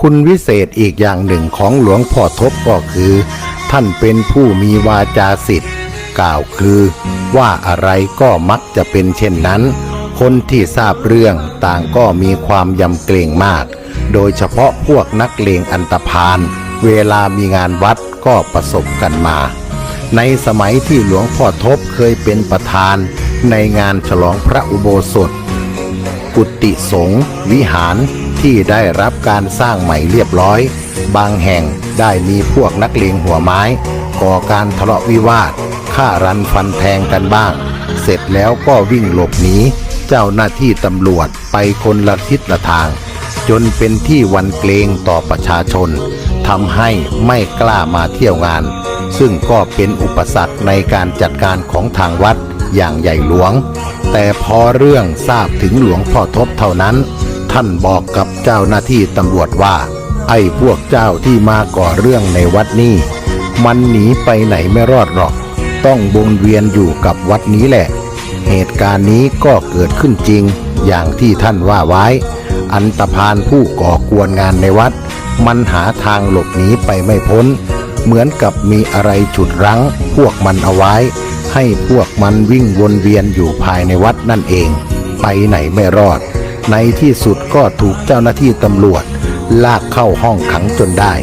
คุณวิเศษอีกอย่างหนึ่งของหลวงพ่อทบก็คือ ท่านเป็นผู้มีวาจาสิทธิ์กล่าวคือ ว่าอะไรก็มักจะเป็นเช่นนั้น คนที่ทราบเรื่องต่างก็มีความยำเกรงมาก โดยเฉพาะพวกนักเลงอันตพาลเวลามีงานวัดก็ประสบกันมา ในสมัยที่หลวงพ่อทบเคยเป็นประธาน ในงานฉลองพระอุโบสถ กุฏิสงฆ์วิหาร ที่ได้รับการสร้างใหม่เรียบร้อย บางแห่งได้มีพวกนักเลงหัวไม้ ก่อการทะเลาะวิวาทฆ่ารันฟันแทงกันบ้าง เสร็จแล้วก็วิ่งหลบหนีเจ้าหน้าที่ตำรวจไปคนละทิศละทาง จนเป็นที่วันเกรงต่อประชาชนทำให้ไม่กล้ามาเที่ยวงาน ซึ่งก็เป็นอุปสรรคในการจัดการของทางวัดอย่างใหญ่หลวง แต่พอเรื่องทราบถึงหลวงพ่อทบเท่านั้น ท่านบอกกับเจ้าหน้าที่ตำรวจว่า ไอ้พวกเจ้าที่มาก่อเรื่องในวัดนี้ มันหนีไปไหนไม่รอดหรอก ต้องวนเวียนอยู่กับวัดนี้แหละ เหตุการณ์นี้ก็เกิดขึ้นจริง อย่างที่ท่านว่าไว้ อันตพานผู้ก่อกวนงานในวัด มันหาทางหลบหนีไปไม่พ้น เหมือนกับมีอะไรฉุดรั้ง พวกมันเอาไว้ ให้พวกมันวิ่งวนเวียนอยู่ภายในวัดนั่นเอง ไปไหนไม่รอด ในที่สุดก็ถูกเจ้าหน้าที่ตำรวจ ลากเข้าห้องขังจนได้